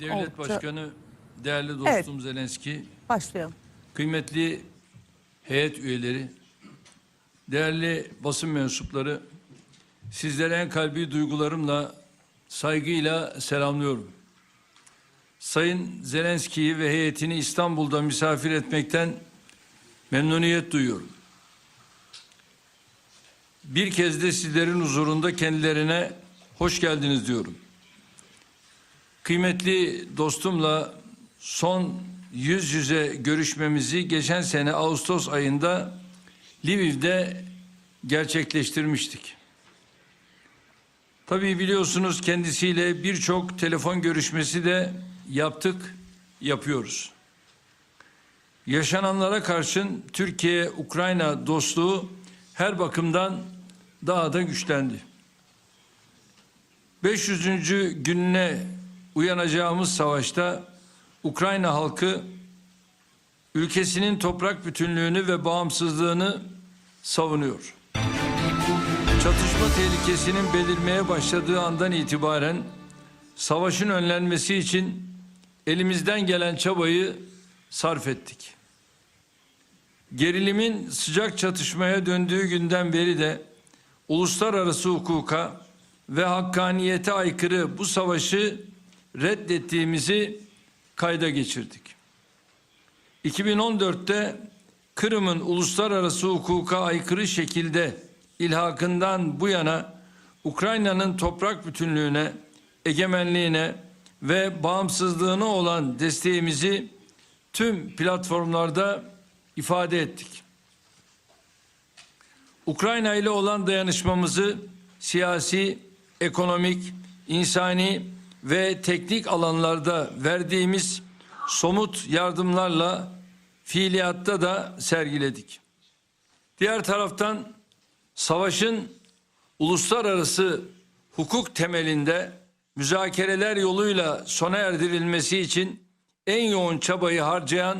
Devlet Oldukça- Başkanı, değerli dostum Evet. Zelenski, Başlayalım. kıymetli heyet üyeleri, değerli basın mensupları, sizlere en kalbi duygularımla, saygıyla selamlıyorum. Sayın Zelenski'yi ve heyetini İstanbul'da misafir etmekten memnuniyet duyuyorum. Bir kez de sizlerin huzurunda kendilerine hoş geldiniz diyorum. Kıymetli dostumla son yüz yüze görüşmemizi geçen sene Ağustos ayında Lviv'de gerçekleştirmiştik. Tabii biliyorsunuz kendisiyle birçok telefon görüşmesi de yaptık, yapıyoruz. Yaşananlara karşın Türkiye-Ukrayna dostluğu her bakımdan daha da güçlendi. 500. gününe uyanacağımız savaşta Ukrayna halkı ülkesinin toprak bütünlüğünü ve bağımsızlığını savunuyor. Çatışma tehlikesinin belirmeye başladığı andan itibaren savaşın önlenmesi için elimizden gelen çabayı sarf ettik. Gerilimin sıcak çatışmaya döndüğü günden beri de uluslararası hukuka ve hakkaniyete aykırı bu savaşı reddettiğimizi kayda geçirdik. 2014'te Kırım'ın uluslararası hukuka aykırı şekilde ilhakından bu yana Ukrayna'nın toprak bütünlüğüne, egemenliğine ve bağımsızlığına olan desteğimizi tüm platformlarda ifade ettik. Ukrayna ile olan dayanışmamızı siyasi, ekonomik, insani ve teknik alanlarda verdiğimiz somut yardımlarla fiiliyatta da sergiledik. Diğer taraftan savaşın uluslararası hukuk temelinde müzakereler yoluyla sona erdirilmesi için en yoğun çabayı harcayan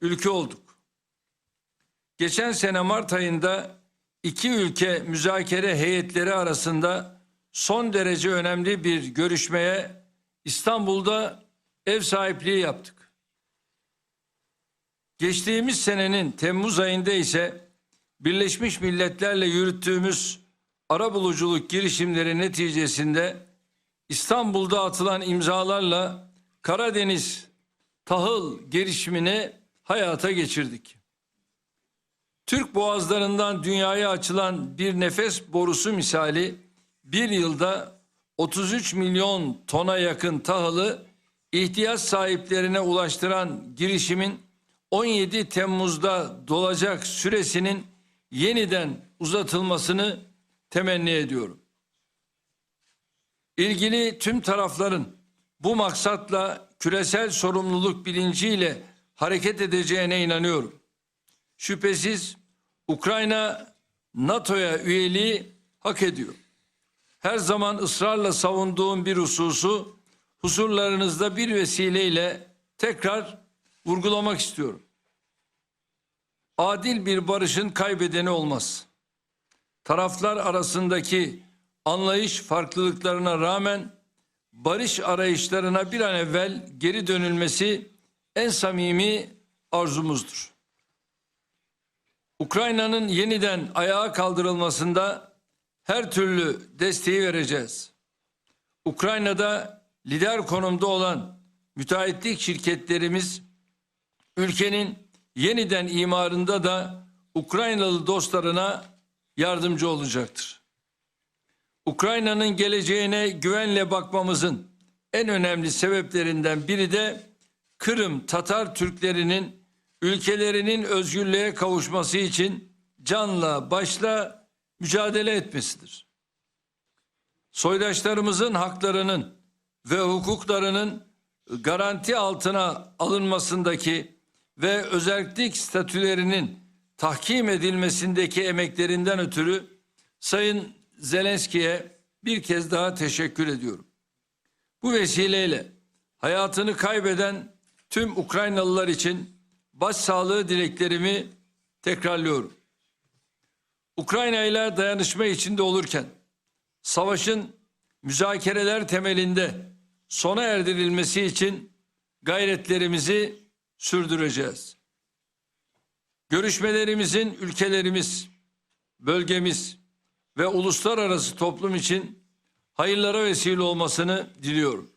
ülke olduk. Geçen sene Mart ayında iki ülke müzakere heyetleri arasında son derece önemli bir görüşmeye İstanbul'da ev sahipliği yaptık. Geçtiğimiz senenin Temmuz ayında ise Birleşmiş Milletler'le yürüttüğümüz arabuluculuk girişimleri neticesinde İstanbul'da atılan imzalarla Karadeniz tahıl girişimini hayata geçirdik. Türk boğazlarından dünyaya açılan bir nefes borusu misali bir yılda 33 milyon tona yakın tahılı ihtiyaç sahiplerine ulaştıran girişimin 17 Temmuz'da dolacak süresinin yeniden uzatılmasını temenni ediyorum. İlgili tüm tarafların bu maksatla küresel sorumluluk bilinciyle hareket edeceğine inanıyorum. Şüphesiz Ukrayna NATO'ya üyeliği hak ediyor. Her zaman ısrarla savunduğum bir hususu huzurlarınızda bir vesileyle tekrar vurgulamak istiyorum. Adil bir barışın kaybedeni olmaz. Taraflar arasındaki anlayış farklılıklarına rağmen barış arayışlarına bir an evvel geri dönülmesi en samimi arzumuzdur. Ukrayna'nın yeniden ayağa kaldırılmasında her türlü desteği vereceğiz. Ukrayna'da lider konumda olan müteahhitlik şirketlerimiz ülkenin yeniden imarında da Ukraynalı dostlarına yardımcı olacaktır. Ukrayna'nın geleceğine güvenle bakmamızın en önemli sebeplerinden biri de Kırım Tatar Türklerinin ülkelerinin özgürlüğe kavuşması için canla başla mücadele etmesidir. Soydaşlarımızın haklarının ve hukuklarının garanti altına alınmasındaki ve özellik statülerinin tahkim edilmesindeki emeklerinden ötürü Sayın Zelenski'ye bir kez daha teşekkür ediyorum. Bu vesileyle hayatını kaybeden tüm Ukraynalılar için başsağlığı dileklerimi tekrarlıyorum. Ukrayna ile dayanışma içinde olurken savaşın müzakereler temelinde sona erdirilmesi için gayretlerimizi sürdüreceğiz. Görüşmelerimizin ülkelerimiz, bölgemiz ve uluslararası toplum için hayırlara vesile olmasını diliyorum.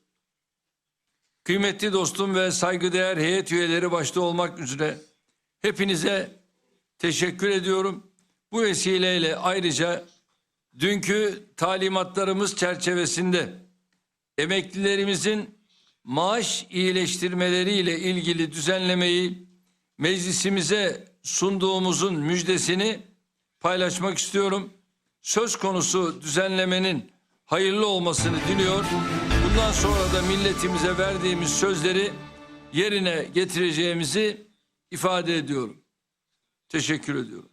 Kıymetli dostum ve saygıdeğer heyet üyeleri başta olmak üzere hepinize teşekkür ediyorum. Bu vesileyle ayrıca dünkü talimatlarımız çerçevesinde emeklilerimizin maaş iyileştirmeleriyle ilgili düzenlemeyi meclisimize sunduğumuzun müjdesini paylaşmak istiyorum. Söz konusu düzenlemenin hayırlı olmasını diliyor. Bundan sonra da milletimize verdiğimiz sözleri yerine getireceğimizi ifade ediyorum. Teşekkür ediyorum.